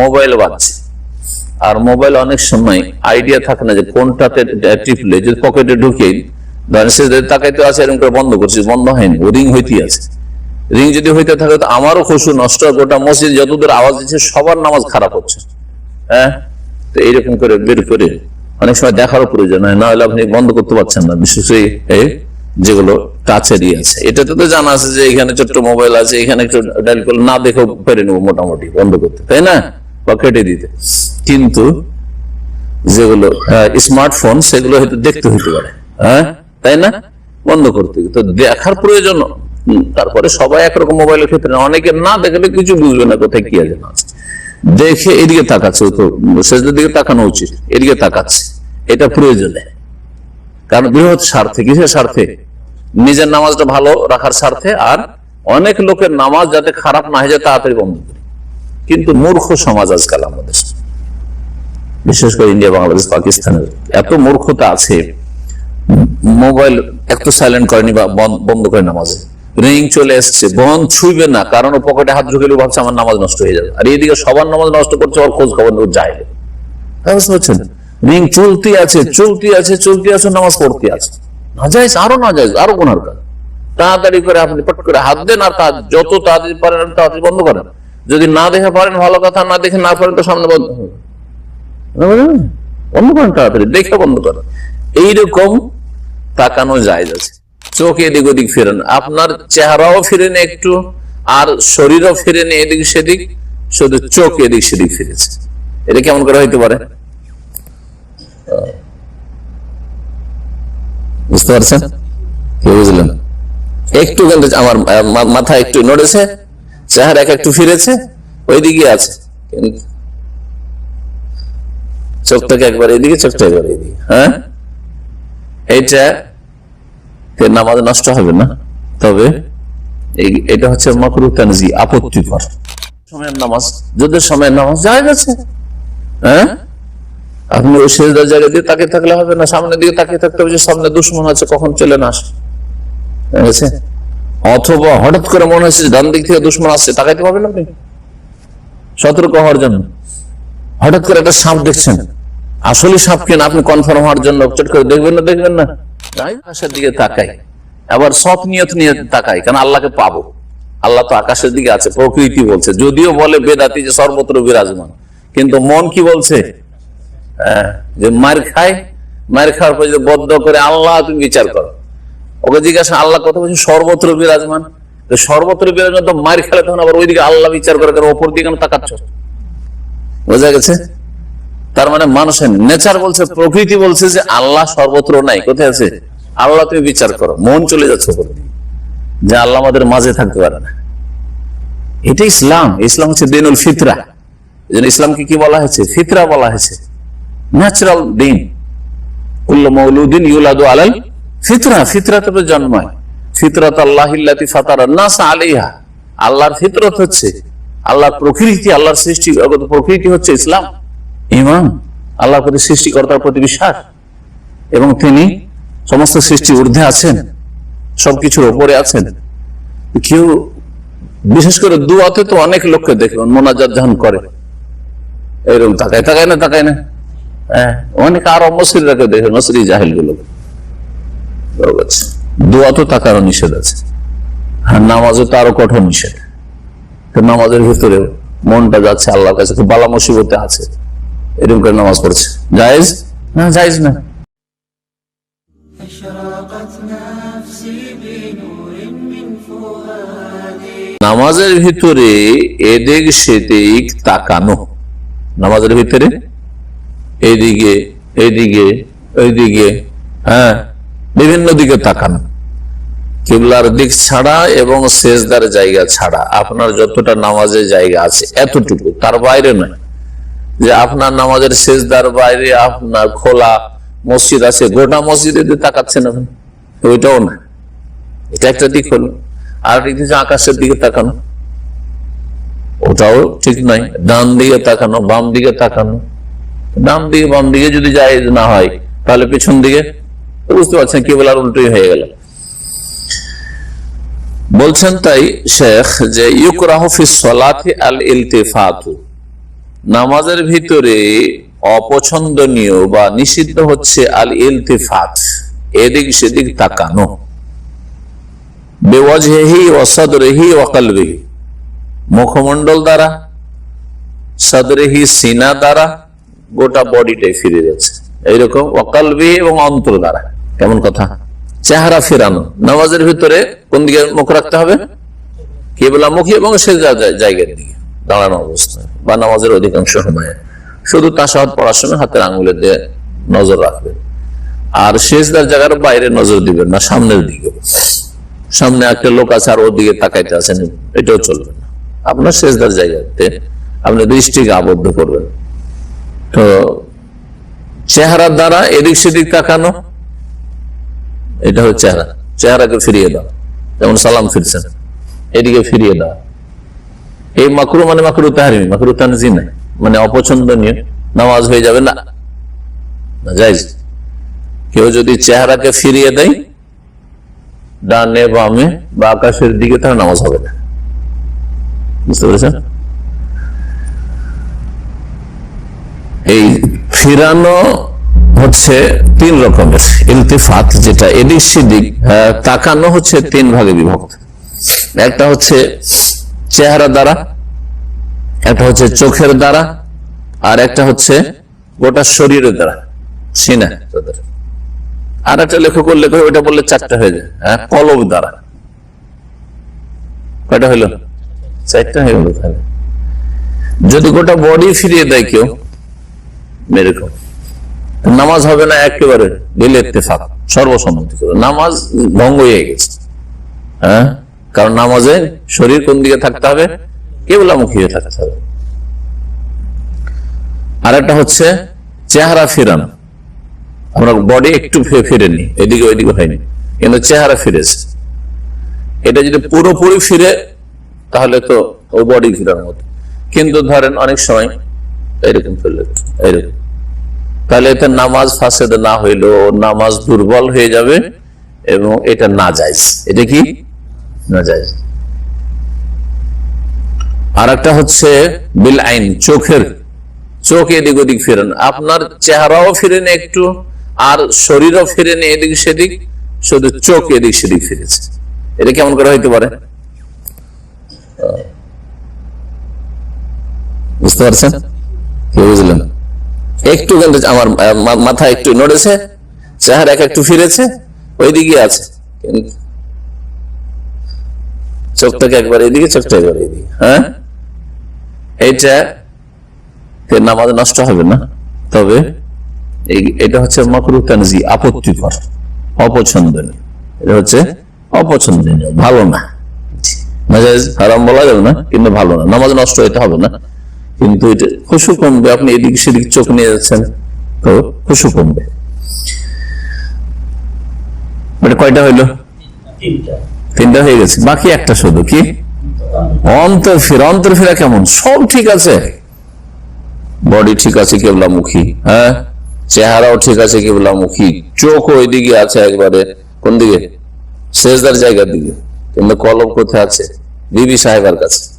Mobile বাজছে আর mobile অনেক সময় আইডিয়া থাকে না যে কোনটাতে টিপলে যদি পকেটে ঢুকিয়ে ধরেন সে তাকাইতে আছে এরকম করে বন্ধ করছিস বন্ধ হয়নি, ও রিং হইতে আছে। রিং যদি হইতে থাকে, তো আমারও খুশু নষ্ট গোটা মসজিদ যতদূর আওয়াজ দিচ্ছে, সবার নামাজ খারাপ হচ্ছে। হ্যাঁ? তো এইরকম করে বের করে অনেক সময় দেখারও প্রয়োজন হয়, না হলে আপনি বন্ধ করতে পারছেন না। বিশেষ যেগুলো টাচেরই আছে। এটাতে তো জানা আছে যে এখানে ছোট্ট মোবাইল আছে এখানে একটু ডায়াল করলে না দেখেও পেরে নেব মোটামুটি বন্ধ করতে তাই না? বা কেটে দিতে। কিন্তু যেগুলো স্মার্টফোন সেগুলো হয়তো দেখতে হইতে পারে হ্যাঁ? তাই না? বন্ধ করতে তো দেখার প্রয়োজন তারপরে সবাই একরকম মোবাইলের ক্ষেত্রে। অনেকে না দেখলে কিছু বুঝবে না কোথায় কি আছে। না দেখে এদিকে তাকাচ্ছে তো শেষের দিকে তাকানো উচিত এদিকে তাকাচ্ছে এটা প্রয়োজনে। কারণ বৃহৎ স্বার্থে কিসের স্বার্থে? নিজের নামাজটা ভালো রাখার স্বার্থে আর অনেক লোকের নামাজ যাতে খারাপ না হয়ে যায় তাড়াতাড়ি বন্ধ করি। কিন্তু মূর্খ সমাজ আজকাল আমাদের। বিশেষ করে ইন্ডিয়া, বাংলাদেশ, পাকিস্তানের এত মূর্খতা আছে, মোবাইল একটু সাইলেন্ট করেনি বা বন্ধ- করে নামাজে। রিং চলে এসছে বন্ধ ছুইবে না, কারণ ও পকেটে হাত ঢুকেলে ভাবছে আমার নামাজ নষ্ট হয়ে যাবে। আর এদিকে সবার নামাজ নষ্ট করছে ওর খোঁজ খবর যায়। বুঝতে পারছেন? রিং চলতি আছে চলতি আছে চলতি আছে, নামাজ পড়তে আছে। না যায় আরও না যায় আরও কোনার কাজ। তাড়াতাড়ি করে আপনি পট করে হাত দেন আর কাজ যত তাড়াতাড়ি পারেন তাড়াতাড়ি বন্ধ করেন। যদি না দেখে পারেন, ভালো কথা, না দেখে না পারেন, তো সামনে বন্ধ বন্ধ করেন? তাড়াতাড়ি দেখে বন্ধ করেন। এইরকম তাকানো যায় আছে। চোখ এদিক ওদিক ফেরেন। আপনার চেহারাও ফিরেন একটু, আর শরীরও ফিরেন এদিক সেদিক, শুধু চোখ এদিক সেদিক ফিরেছে। এটা কেমন করে হইতে পারে? বুঝতে পারছেন? বুঝলেন? একটু কিন্তু আমার মাথা একটু নড়েছে, চেহারা এক একটু ফিরেছে, ওইদিকে আছে। কিন্তু চোখটাকে একবার এদিকে, চোখটা একবার হ্যাঁ? এইটা নামাজ নষ্ট হবে না, তবে এটা হচ্ছে মকরু তানজি আপত্তিকর। সময়ের নামাজ, যুদ্ধের সময়ের নামাজ যায় গেছে হ্যাঁ? আপনি ওই শেষদার জায়গা দিয়ে তাকিয়ে থাকলে হবে না, সামনের দিকে তাকিয়ে থাকতে হবে যে সামনে দুশ্মন আছে, কখন চলে না আসে। ঠিক অথবা হঠাৎ করে মনে হচ্ছে ডান দিক থেকে দুশ্মন আসছে, তাকাইতে পারবেন আপনি? সতর্ক হওয়ার জন্য। হঠাৎ করে একটা সাপ দেখছেন। আসলে সাপ কিনা আপনি কনফার্ম হওয়ার জন্য চট করে দেখবেন না দেখবেন না? আকাশের দিকে তাকাই। আবার সৎ নিয়ত নিয়ে তাকাই, কারণ আল্লাহকে পাবো। আল্লাহ তো আকাশের দিকে আছে, প্রকৃতি বলছে। যদিও বলে বেদাতি যে সর্বত্র বিরাজমান, কিন্তু মন কি বলছে? যে মার খায়, মার খাওয়ার পর যদি বদ্ধ করে আল্লাহ তুমি বিচার করো। ওকে জিজ্ঞাসা, আল্লাহ কথা বলছে, সর্বত্র বিরাজমান। সর্বত্র বিরাজমান তো মার খেলে তখন আবার ওইদিকে আল্লাহ বিচার করে, কারণ ওপর দিকে তাকাচ্ছ? বোঝা গেছে? তার মানে মানুষের নেচার বলছে, প্রকৃতি বলছে যে আল্লাহ সর্বত্র নাই। কোথায় আছে? আল্লাহ তুমি বিচার করো। মন চলে যাচ্ছে। যে আল্লাহ আমাদের মাঝে থাকতে পারে না। এটা ইসলাম। ইসলাম হচ্ছে দিনুল ফিতরা। ইসলামকে কি বলা হয়েছে? ফিতরা বলা হয়েছে। ন্যাচারাল দিন কুল্লু মৌলুদিন ইউলাদু আলাল ফিতরা ফিতরা তবে জন্মায়। ফিতরাত আল্লাহ ফাতার নাস আলাইহা। আল্লাহর ফিতরত হচ্ছে, আল্লাহর প্রকৃতি, আল্লাহর সৃষ্টি প্রকৃতি হচ্ছে ইসলাম। ইমান, আল্লাহর প্রতি সৃষ্টিকর্তার প্রতি বিশ্বাস। এবং তিনি সমস্ত সৃষ্টি ঊর্ধ্বে আছেন, সবকিছুর ওপরে আছেন। কেউ, বিশেষ করে দুয়াতে তো অনেক লোককে দেখবেন মোনাজাত যখন করে। এরকম তাকায় তাকায় না তাকায় না। হ্যাঁ অনেক আরও মসরিরাকে দেখে মসরি জাহিলগুলো। দোয়া তো তাকারও নিষেধ আছে। আর নামাজও তারও কঠোর নিষেধ। নামাজের ভিতরে মনটা যাচ্ছে আল্লাহর কাছে খুব বালা মুসিবতে আছে। এরকম করে নামাজ পড়ছে। জায়েজ? না জায়েজ না। নামাজের ভিতরে এদিক সেদিক তাকানো। নামাজের ভিতরে? এদিকে এদিকে ওইদিকে হ্যাঁ বিভিন্ন দিকে তাকানো। কিবলার দিক ছাড়া এবং শেষদার জায়গা ছাড়া, আপনার যতটা নামাজের জায়গা আছে, এতটুকু। তার বাইরে নয় যে আপনার নামাজের শেষদার বাইরে আপনার খোলা মসজিদ আছে, গোটা মসজিদে তাকাচ্ছেন আপনি, ওইটাও না এটা একটা দিক হলো। আর দিক আকাশের দিকে তাকানো, ওটাও ঠিক নাই ডান দিকে তাকানো, বাম দিকে তাকানো ডান দিকে, বাম দিকে যদি যায় না হয়, তাহলে পিছন দিকে বুঝতে পারছেন কি বলার উল্টোই হয়ে গেল। বলছেন তাই শেখ যে ইউকরাহফি সলাতি আল নামাজের ভিতরে অপছন্দনীয় বা নিষিদ্ধ হচ্ছে আল ইলতিফাত, এদিক সেদিক তাকানো। বেওয়াজহি ওয়াসাদরেহি ওয়াকালবেহি মুখমণ্ডল দ্বারা, সদরেহি সিনা দ্বারা গোটা বডিটাই ফিরে যাচ্ছে। এইরকম ওয়াকালবি এবং অন্তর দ্বারা। কেমন কথা? চেহারা ফেরানো। নামাজের ভিতরে কোন দিকে মুখ রাখতে হবে? কেবলামুখী এবং সে জায়গার দিকে। দাঁড়ানো অবস্থায়। বা নামাজের অধিকাংশ সময়ে। শুধু তাসাহাত পড়ার সময় হাতের আঙুলের দিয়ে নজর রাখবেন আর শেষদার জায়গার বাইরে নজর দিবেন না, সামনের দিকে। সামনে একটা লোক আছে আর ওর দিকে তাকাইতে আছেন এটাও চলবে না। আপনার শেষদার জায়গাতে আপনি দৃষ্টিকে আবদ্ধ করবেন। তো চেহারার দ্বারা এদিক সেদিক তাকানো, এটা হচ্ছে চেহারা। চেহারাকে ফিরিয়ে দাও। যেমন সালাম ফিরছেন এদিকে ফিরিয়ে দাও। এই মাকরু মানে মাকরু তাহারিমি, মাকরু তানজি নাই মানে অপছন্দনীয়। নামাজ হয়ে যাবে না। না কেউ যদি চেহারাকে ফিরিয়ে দেয়, ডানে বামে বা আকাশের দিকে তাহলে নামাজ হবে না। বুঝতে পেরেছেন? এই ফিরানো হচ্ছে তিন রকমের। ইলতিফাত যেটা এদিক সেদিক তাকানো হচ্ছে তিন ভাগে বিভক্ত। একটা হচ্ছে চেহারা দ্বারা, একটা হচ্ছে চোখের দ্বারা, আর একটা হচ্ছে গোটা শরীরের দ্বারা, সিনা। আর একটা লেখক লেখক ওইটা বললে চারটা হয়ে যায়। হ্যাঁ কলব দ্বারা। কয়টা হইল? চারটা হয়ে গেল তাহলে। যদি গোটা বডি ফিরিয়ে দেয় কেউ এরকম নামাজ হবে না একেবারে দিলে ইত্তেফাক, সর্বসম্মতি করে। নামাজ ভঙ্গ হয়ে গেছে। হ্যাঁ? কারণ নামাজে শরীর কোন দিকে থাকতে হবে? কেবলামুখী হয়ে থাকতে হবে। আর একটা হচ্ছে চেহারা ফিরানো। আমরা বডি একটু ফিরেনি, এদিকে ওইদিকে হয়নি, কিন্তু চেহারা ফিরেছে। এটা যদি পুরোপুরি ফিরে, তাহলে তো ও বডি ফিরার মতো। কিন্তু ধরেন অনেক সময় এরকম ফিরলে এরকম। তাহলে এতে নামাজ ফাসেদ না হইলেও নামাজ দুর্বল হয়ে যাবে এবং এটা না যায় এটা কি? না যায় আর একটা হচ্ছে বিল আইন, চোখের, চোখ এদিক ওদিক আপনার চেহারাও ফিরেন একটু, আর শরীরও ফিরেন এদিক সেদিক, শুধু চোখ এদিক সেদিক ফিরেছে। এটা কেমন করে হইতে পারে? বুঝতে পারছেন? বুঝলেন? একটু কিন্তু আমার মাথা একটু নড়েছে, চেহারা এক একটু ফিরেছে আছে। একবার এদিকে একবার এদিকে হ্যাঁ? এইটা নামাজ নষ্ট হবে না। তবে এটা হচ্ছে মকরু তানজি আপত্তিকর, অপছন্দনীয়। এটা হচ্ছে অপছন্দনীয়, ভালো না। হারাম বলা যাবে না, কিন্তু ভালো না। নামাজ নষ্ট হইতে হবে না। কিন্তু এটা খুশু কমবে আপনি এদিক সেদিক চোখ নিয়ে যাচ্ছেন তো খুশু কমবে। এটা কয়টা হইল? তিনটা। হয়ে গেছে। বাকি একটা শুধু কি? অন্তর ফেরা। অন্তর ফেরা কেমন? সব ঠিক আছে। বডি ঠিক আছে কেবলামুখী হ্যাঁ? চেহারাও ঠিক আছে কেবলামুখী। চোখ ওইদিকে আছে একবারে। কোন দিকে শেষদার জায়গার দিকে। কিন্তু কলম কোথায় আছে? বিবি সাহেবের কাছে।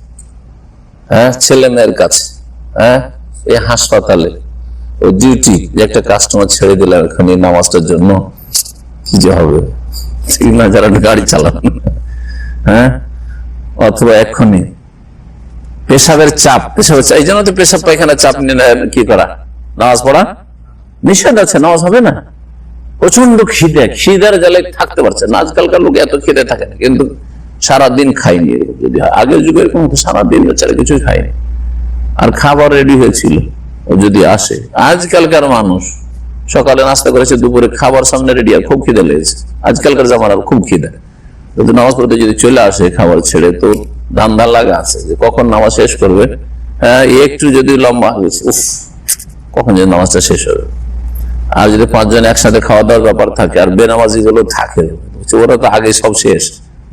হ্যাঁ ছেলে মেয়ের কাছে হ্যাঁ এই হাসপাতালে ও ডিউটি যে একটা কাস্টমার ছেড়ে দিলাম এখানে নামাজটার জন্য, কি যে হবে? ঠিক না, যারা গাড়ি চালান হ্যাঁ অথবা এক্ষুনি পেশাবের চাপ পেশাবের চাপ, এই জন্য তো পেশাব পায়খানা চাপ নিয়ে কি করা? নামাজ পড়া? নিষেধ আছে, নামাজ হবে না। প্রচণ্ড খিদে, খিদের জ্বালে থাকতে পারছে না। আজকালকার লোক এত খিদে থাকে না, কিন্তু সারাদিন খাইনি যদি। আগের যুগে এরকম সারাদিন বেচারা কিছুই খায়নি। আর খাবার রেডি হয়েছিল যদি আসে। আজকালকার মানুষ, সকালে নাস্তা করেছে, দুপুরে খাবার সামনে রেডি আর খুব খিদে লেগেছে। আজকালকার জামানার খুব খিদে। যদি নামাজ পড়তে যদি চলে আসে খাবার ছেড়ে, তো ধান্দা লাগা আছে যে কখন নামাজ শেষ করবে? হ্যাঁ একটু যদি লম্বা হয়েছে উফ, কখন যে নামাজটা শেষ হবে? আর যদি পাঁচজন একসাথে খাওয়া দাওয়ার ব্যাপার থাকে, আর বেনামাজি গুলো থাকে ওরা তো আগে সব শেষ।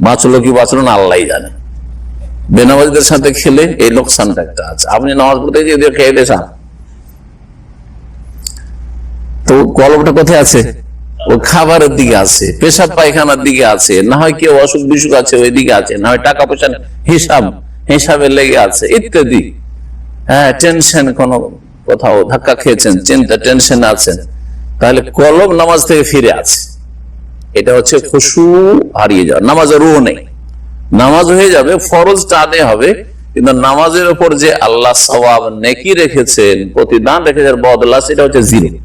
বাঁচলো কি বাঁচলো না আল্লাহ জানে। বেনামাজিদের সাথে খেলে এই লোকসানটা একটা আছে। আপনি নামাজ পড়তে গিয়ে খেয়ে দিয়ে খান। তো কলমটা কোথায় আছে? ও খাবারের দিকে আছে, পেশাব পায়খানার দিকে আছে। না হয় কেউ অসুখ বিসুখ আছে, ওই দিকে আছে। না হয় টাকা পয়সা হিসাব, হিসাবে লেগে আছে, ইত্যাদি। হ্যাঁ টেনশন কোনো কোথাও ধাক্কা খেয়েছেন, চিন্তা, টেনশন আছেন। তাহলে কলম নামাজ থেকে ফিরে আছে এটা হচ্ছে খুশু হারিয়ে যাওয়া। নামাজের রুহ নেই। নামাজ হয়ে যাবে, ফরজ আদায় হবে, কিন্তু নামাজের উপর যে আল্লাহ সবাব নেকি রেখেছেন, প্রতিদান রেখেছেন, বদলা, সেটা হচ্ছে জিরো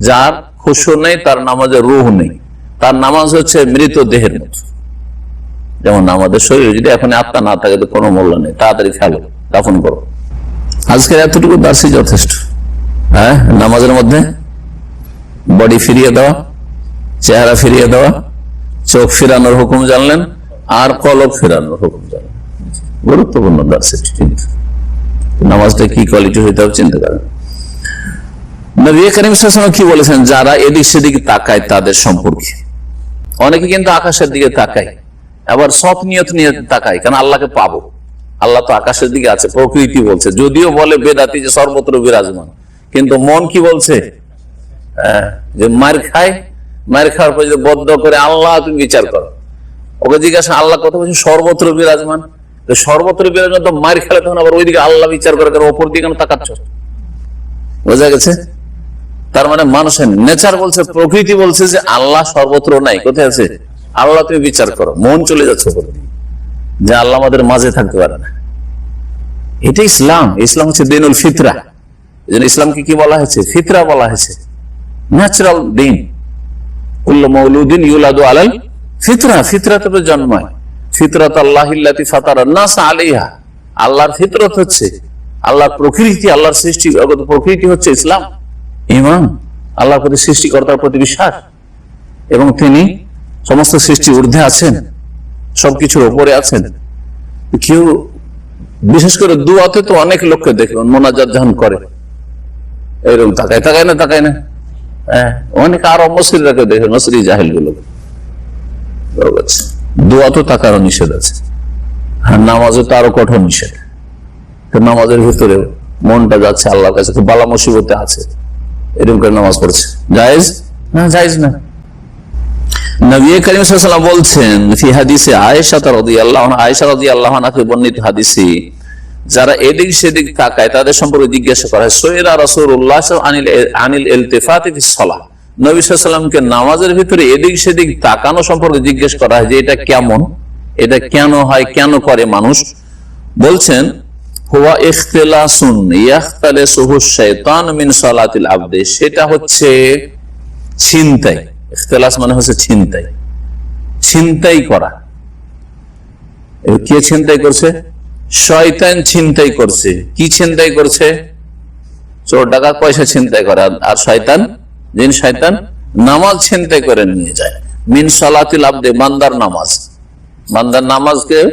যার খুশু নেই, তার নামাজের রুহ নেই। তার নামাজ হচ্ছে মৃত দেহের মতো। যেমন আমাদের শরীরে যদি এখন আত্মা না থাকে, তো কোনো মূল্য নেই। তাড়াতাড়ি ফেলো, দাফন করো। আজকের এতটুকু দার্সি যথেষ্ট। হ্যাঁ নামাজের মধ্যে বডি ফিরিয়ে দেওয়া চেহারা ফিরিয়ে দেওয়া চোখ ফিরানোর হুকুম জানলেন আর কলব ফিরানোর হুকুম জানলেন। গুরুত্বপূর্ণ নামাজটা কি কোয়ালিটি হইতে হবে চিন্তা করেন। কি বলেছেন? যারা এদিক সেদিক তাকায় তাদের সম্পর্কে। অনেকে কিন্তু আকাশের দিকে তাকায় আবার সৎ নিয়ত নিয়ে তাকায় কারণ আল্লাহকে পাবো। আল্লাহ তো আকাশের দিকে আছে প্রকৃতি বলছে। যদিও বলে বেদাতি যে সর্বত্র বিরাজমান কিন্তু মন কি বলছে? হ্যাঁ, যে মার খায় মার খাওয়ার পর যদি বদ্ধ করে আল্লাহ তুমি বিচার করো। ওকে জিজ্ঞাসা, আল্লাহ কথা বলছে, সর্বত্র বিরাজমান। সর্বত্র বিরাজমান তো মার খেলে তখন আবার ওইদিকে আল্লাহ বিচার করে, কারণ ওপর দিকে তাকাচ্ছ? বোঝা গেছে? তার মানে মানুষের নেচার বলছে, প্রকৃতি বলছে যে আল্লাহ সর্বত্র নাই। কোথায় আছে? আল্লাহ তুমি বিচার করো। মন চলে যাচ্ছে যে আল্লাহ আমাদের মাঝে থাকতে পারে না। এটা ইসলাম। ইসলাম হচ্ছে দিনুল ফিতরা। ইসলামকে কি বলা হয়েছে? ফিতরা বলা হয়েছে। ন্যাচারাল দিন। কুল্লু মৌলুদ্দিন ইউলাদু আলাই ফিতরা জন্মায়। ফিতরাত আল্লাহ ইল্লাতি ফাতারা নাস আল্লাহর হচ্ছে প্রকৃতি সৃষ্টি প্রকৃতি হচ্ছে ইসলাম ইমান আল্লাহর প্রতি সৃষ্টিকর্তার প্রতি বিশ্বাস। এবং তিনি সমস্ত সৃষ্টি ঊর্ধ্বে আছেন, সবকিছুর উপরে আছেন। কেউ, বিশেষ করে তো অনেক লোককে দেখবেন, মোনাজাত যখন করে। এরকম তাকায় তাকায় না তাকায় না। অনেক আরও মসরিরাকে দেখে মসরি জাহেলগুলো দোয়া তো তাকারও নিষেধ আছে। আর নামাজও তো আরও কঠোর নিষেধ। তো নামাজের ভিতরে মনটা যাচ্ছে আল্লাহর কাছে খুব বালা মুসিবতে আছে। এরকম করে নামাজ পড়ছে। জায়েজ? না জায়েজ না। নবী করিম সাল্লাল্লাহু বলছেন ফি হাদিসে আয়েশা রাদিয়াল্লাহু আনহা আয়েশা রাদিয়াল্লাহু আনহাকে বর্ণিত হাদিসে যারা এদিক সেদিক তাকায়, তাদের সম্পর্কে জিজ্ঞাসা করা হয় সৈয়দা রাসূলুল্লাহ আনিল আনিল ইলতিফাতি ফিস সালাহ। নবী নামাজের ভিতরে এদিক সেদিক তাকানো সম্পর্কে জিজ্ঞেস করা হয় যে এটা কেমন, এটা কেন হয়, কেন করে মানুষ? বলছেন সেটা হচ্ছে ছিনতাই। ইখতিলাস মানে হচ্ছে ছিনতাই। ছিনতাই করা। কে ছিনতাই করছে? শয়তান ছিনতাই করছে। কি ছিনতাই করছে? চোর ডাকাত পয়সা ছিনতাই করে। আর- শয়তান? জিন শয়তান? নামাজ ছিনতাই করে নিয়ে যায়। মিন সালাতিল আবদে বান্দার নামাজ। বান্দার নামাজকে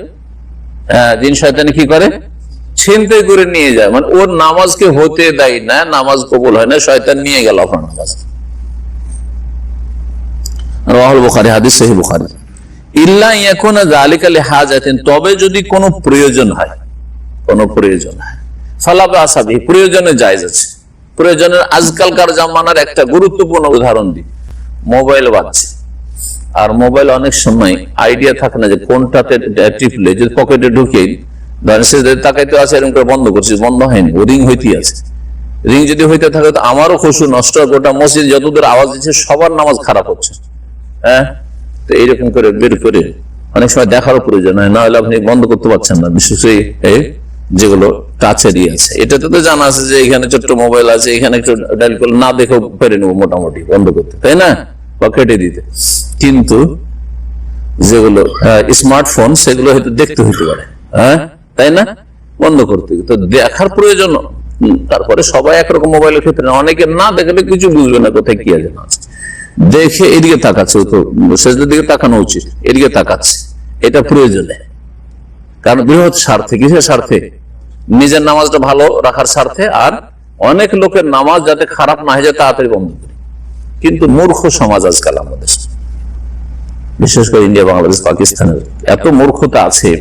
জিন শয়তান কি করে? ছিনতাই করে নিয়ে যায়। মানে ওর নামাজকে হতে দেয় না, নামাজ কবুল হয় না, শয়তান নিয়ে গেল আপনার নামাজ রাহুল বুখারি, হাদিস সহি বুখারি। ইল্লা ইয়াকুনা যালিকা লিহাজাতিন, তবে যদি কোনো প্রয়োজন হয়, কোনো প্রয়োজন হয়। ফালাবা আসাবি প্রয়োজনে জায়েজ আছে। প্রয়োজনের আজকালকার জামানার একটা গুরুত্বপূর্ণ উদাহরণ দিই। মোবাইল বাজছে আর মোবাইল অনেক সময় আইডিয়া থাকে না যে কোনটাতে টিপলে যদি পকেটে ঢুকিয়ে তাকাইতে আছে, এরকম করে বন্ধ করছে, বন্ধ হয়নি, ও রিং হইতেই আছে। রিং যদি হইতে থাকে, তো আমারও খুশু নষ্ট, গোটা মসজিদ যতদূর আওয়াজ দিচ্ছে, সবার নামাজ খারাপ হচ্ছে। হ্যাঁ? তো এইরকম করে বের করে অনেক সময় দেখারও প্রয়োজন হয় না হলে আপনি বন্ধ করতে পারছেন না। বিশেষ করে যেগুলো টাচেরই আছে। এটাতে তো জানা আছে যে এখানে ছোট্ট মোবাইল আছে, এখানে একটু ডাইল করলে না দেখেও পেরে নেব মোটামুটি বন্ধ করতে। তাই না? বা কেটে দিতে। কিন্তু যেগুলো স্মার্টফোন, সেগুলো হয়তো দেখতে হইতে পারে। হ্যাঁ? তাই না? বন্ধ করতে তো দেখার প্রয়োজন তারপরে সবাই একরকম মোবাইলের ক্ষেত্রে অনেকে না দেখলে কিছু বুঝবে না কোথায় কি আছে। দেখে এদিকে তাকাচ্ছে তো শেষের দিকে তাকানো উচিত, এদিকে তাকাচ্ছে। এটা প্রয়োজনে। কারণ বৃহৎ স্বার্থে, কিসের স্বার্থে? নিজের নামাজটা ভালো রাখার স্বার্থে, আর অনেক লোকের নামাজ যাতে খারাপ না হয়ে যায়, তাড়াতাড়ি বন্ধ করি। কিন্তু মূর্খ সমাজ আজকাল আমাদের। বিশেষ করে ইন্ডিয়া, বাংলাদেশ পাকিস্তানের এত মূর্খতা আছে,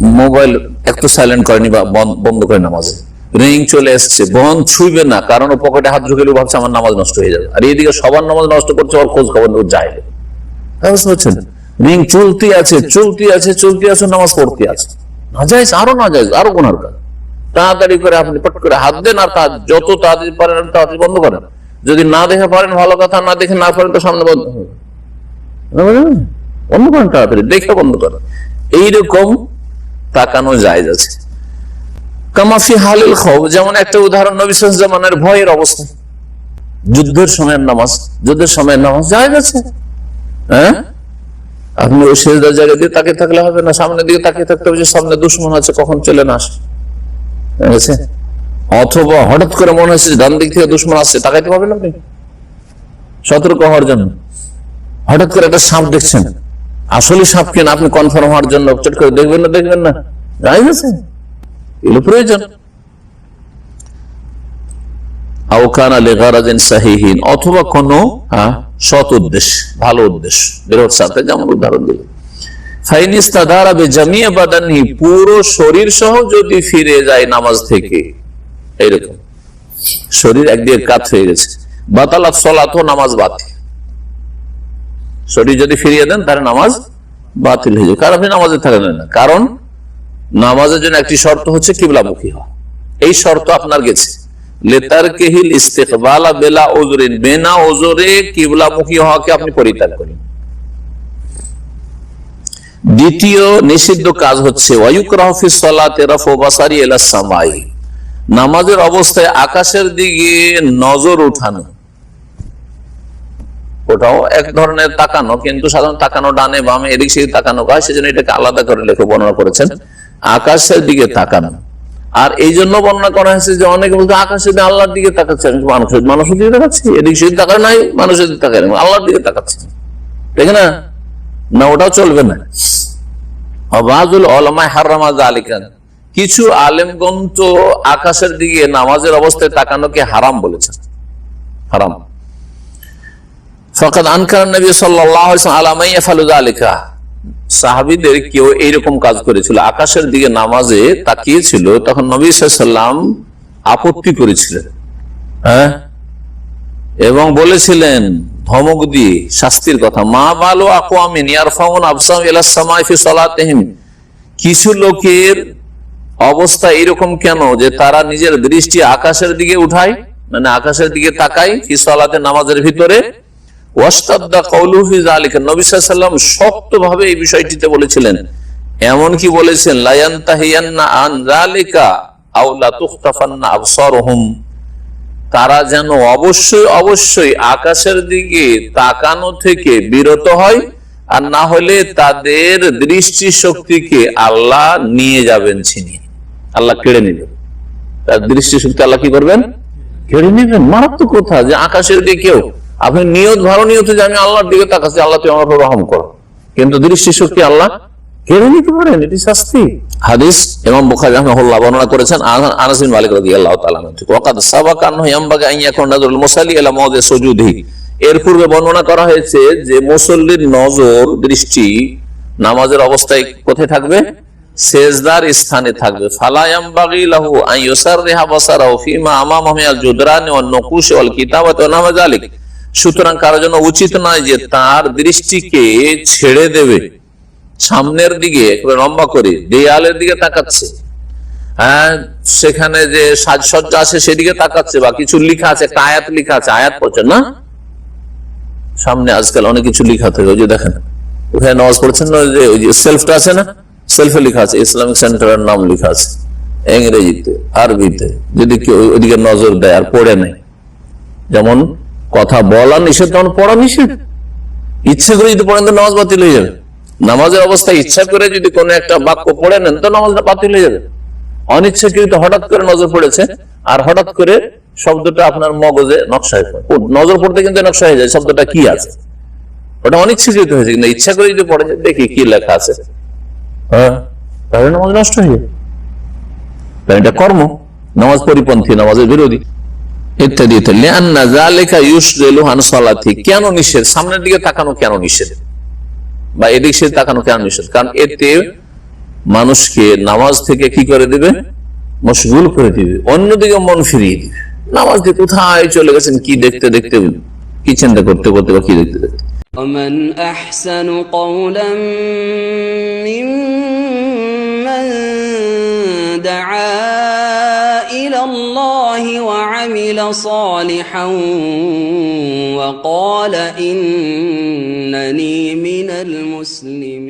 মোবাইল একটু সাইলেন্ট করেনি বা বন্ধ করে নামাজে। রিং চলে এসছে বন্ধ ছুইবে না, কারণ ও পকেটে হাত ঢুকেলে ভাবছে আমার নামাজ নষ্ট হয়ে যাবে। আর এইদিকে সবার নামাজ নষ্ট করছে ওর খোঁজ খবর ও যায় না। বুঝতে পারছেন রিং চলতি আছে চলতি আছে চলতি আছে, নামাজ পড়তে আছে। না যায় আরও না যায় আরও কোনার কাজ। তাড়াতাড়ি করে আপনি পট করে হাত দেন আর তা যত তাড়াতাড়ি পারেন তাড়াতাড়ি বন্ধ করেন। যদি না দেখে পারেন, ভালো কথা না দেখে না পারেন, তো সামনে বন্ধ বন্ধ করেন? তাড়াতাড়ি, দেখে বন্ধ করেন। এইরকম তাকানো যায় আছে। কামাফি হালিল খব যেমন একটা উদাহরণ নবিশ্বাস জামানের ভয়ের অবস্থা। যুদ্ধের সময়ের নামাজ, যুদ্ধের সময়ের নামাজ যায় আছে। হ্যাঁ? আপনি ওই সেজদার জায়গা দিয়ে তাকিয়ে থাকলে হবে না, সামনের দিকে তাকিয়ে থাকতে হবে যে সামনে দুশ্মন আছে, কখন চলে না আসে। আছে? অথবা হঠাৎ করে মনে হচ্ছে ডান দিক থেকে দুশ্মন আসছে, তাকাইতে পারবেন আপনি? সতর্ক হওয়ার জন্য। হঠাৎ করে একটা সাপ দেখছেন। আসলে সাপ কিনা আপনি কনফার্ম হওয়ার জন্য। চট করে দেখবেন না দেখবেন না। যাই আছে? এগুলো প্রয়োজন। অথবা কোনো সৎ উদ্দেশ্য, ভালো উদ্দেশ্য। সাথে যেমন উদাহরণ দিল শরীর যদি ফিরে যায় নামাজ থেকে, এইরকম। শরীর একদিকে কাত হয়ে গেছে, বাতালাত সলাত নামাজ বাতিল। শরীর যদি ফিরিয়ে দেন, তাহলে নামাজ বাতিল হয়ে যায় কারণ আপনি নামাজে থাকেন না। কারণ নামাজের জন্য একটি শর্ত হচ্ছে কিবলামুখী হওয়া। এই শর্ত আপনার গেছে। লেতার কেহিল ইস্তেকবালা বেলা ওজরিন বেনা ওজরে কিবলামুখী হওয়াকে আপনি পরিত্যাগ করেন। দ্বিতীয় নিষিদ্ধ কাজ হচ্ছে নামাজের অবস্থায় আকাশের দিকে নজর উঠানো। ওটাও এক ধরনের তাকানো, কিন্তু সাধারণ তাকানো ডানে বামে, এদিক সেদিক তাকানো হয়, সেজন্য এটাকে আলাদা করে লেখে বর্ণনা করেছেন। আকাশের দিকে তাকানো। আর এই জন্য বর্ণনা করা হয়েছে যে অনেকে বলতে আকাশের দিকে আল্লাহর দিকে তাকাচ্ছে। মানুষের মানুষের দিকে তাকাচ্ছি? এদিক সেদিক তাকায় নাই, মানুষের দিকে তাকায় আল্লাহর দিকে তাকাচ্ছে। ঠিক না? না, ওটাও চলবে না। কিছু আলেমগণ তো আকাশের দিকে নামাজের অবস্থায় তাকানোকে হারাম বলেছেন। হারাম। ফকাত আনকার নবী সাল্লাল্লাহু আলাইহি ওয়াসাল্লাম আলামাই ইয়াফালু যালিকা। সাহাবীদের কেউ এইরকম কাজ করেছিল। আকাশের দিকে নামাজে তাকিয়েছিল, তখন নবী সাল্লাম আপত্তি করেছিলেন। হ্যাঁ? এবং বলেছিলেন, ধমক দিয়ে, শাস্তির কথা, মা বালো সামাই কিছু লোকের অবস্থা এরকম কেন যে তারা নিজের দৃষ্টি আকাশের দিকে উঠায় মানে আকাশের দিকে তাকায় ফি সালাতে নামাজের ভিতরে? শক্তভাবে এই বিষয়টিতে বলেছিলেন এমন কি বলেছেন তারা যেন অবশ্যই অবশ্যই আকাশের দিকে তাকানো থেকে বিরত হয় আর না হলে তাদের দৃষ্টি শক্তিকে আল্লাহ নিয়ে যাবেন ছিনিয়ে আল্লাহ কেড়ে নেবেন তার দৃষ্টি শক্তি আল্লাহ কি করবেন? কেড়ে নেবেন? মারাত্মক কথা যে আকাশের দিকে কেউ আপনি নিয়ত, ভালো নিয়ত যে আমি আল্লাহর দিকে তাকাচ্ছি, আল্লাহ তুই আমার রহম করো। কিন্তু দৃষ্টি শক্তি আল্লাহ কেড়ে নিতে পারেন, এটি শাস্তি। হাদিস এবং বুখারী রাহমাহুল্লাহ বর্ণনা করেছেন, আন- আনাস বিন মালিক আনহু থেকে, ওয়াকাদ সাবাকা আনহু ইয়ামবাগি আন ইয়াকুন নাযরুল মুসাল্লি ইলা মাওদি সুজুদিহি। এর পূর্বে বর্ণনা করা হয়েছে যে মুসল্লির নজর, দৃষ্টি নামাজের অবস্থায় কোথায় থাকবে? সেজদার স্থানে থাকবে। ফালা ইয়ামবাগি লাহু আন ইউসাররিহা বাসারাহু ফিমা আমামাহু মিনাল জুদরানি ওয়ান নুকুশ ওয়াল কিতাবাতি ওয়া নাহা যালিক। সুতরাং কারোর জন্য উচিত নয় যে তার দৃষ্টিকে ছেড়ে দেবে। সামনের দিকে লম্বা করে, দেয়ালের দিকে তাকাচ্ছে। হ্যাঁ সেখানে যে সাজসজ্জা আছে সেদিকে তাকাচ্ছে, বা কিছু লিখা আছে, একটা আয়াত লেখা আছে, আয়াত পড়ছেন না? সামনে আজকাল অনেক কিছু লিখা থাকে, ওই যে দেখেন। ওখানে নামাজ পড়ছেন না যে, ওই যে সেলফটা আছে না? সেলফে লেখা আছে, ইসলামিক সেন্টারের নাম লেখা আছে। ইংরেজিতে, আরবিতে, যদি কেউ ওইদিকে নজর দেয় আর পড়ে নেয়। যেমন কথা বলা নিষেধ তেমন পড়া নিষেধ। ইচ্ছে করে যদি পড়েন তো নামাজ বাতিল হয়ে যাবে। নামাজের অবস্থায় ইচ্ছা করে যদি কোনো একটা বাক্য পড়ে নেন তো নামাজটা বাতিল হয়ে যাবে। অনিচ্ছাকৃত হঠাৎ করে নজর পড়েছে আর হঠাৎ করে শব্দটা আপনার মগজে পড়ে। ও, নজর পড়তে কিন্তু নকশা হয়ে যায় শব্দটা কি আছে? ওটা অনিচ্ছাকৃত হয়েছে কিন্তু ইচ্ছা করে যদি পড়ে যায়, দেখি কি লেখা আছে। হ্যাঁ তাহলে নামাজ নষ্ট হয়ে কারণ এটা কর্ম নামাজ পরিপন্থী নামাজের বিরোধী। ইত্যাদি ইত্যাদি লিআন্না যালিকা ইউশগিলু আন সালাতি কেন নিষেধ সামনের দিকে তাকানো কেন নিষেধ বা এদিক সেদিক তাকানো কেন নিষেধ কারণ এতে মানুষকে নামাজ থেকে কি করে দিবে মশগুল করে দিবে অন্যদিকে মন ফিরিয়ে দিবে নামাজ দিয়ে কোথায় চলে গেছেন কি দেখতে দেখতে কি চিন্তা করতে করতে বা কি দেখতে দেখতে ومن أحسن قولا ممن صالحا وقال إنني من المسلمين.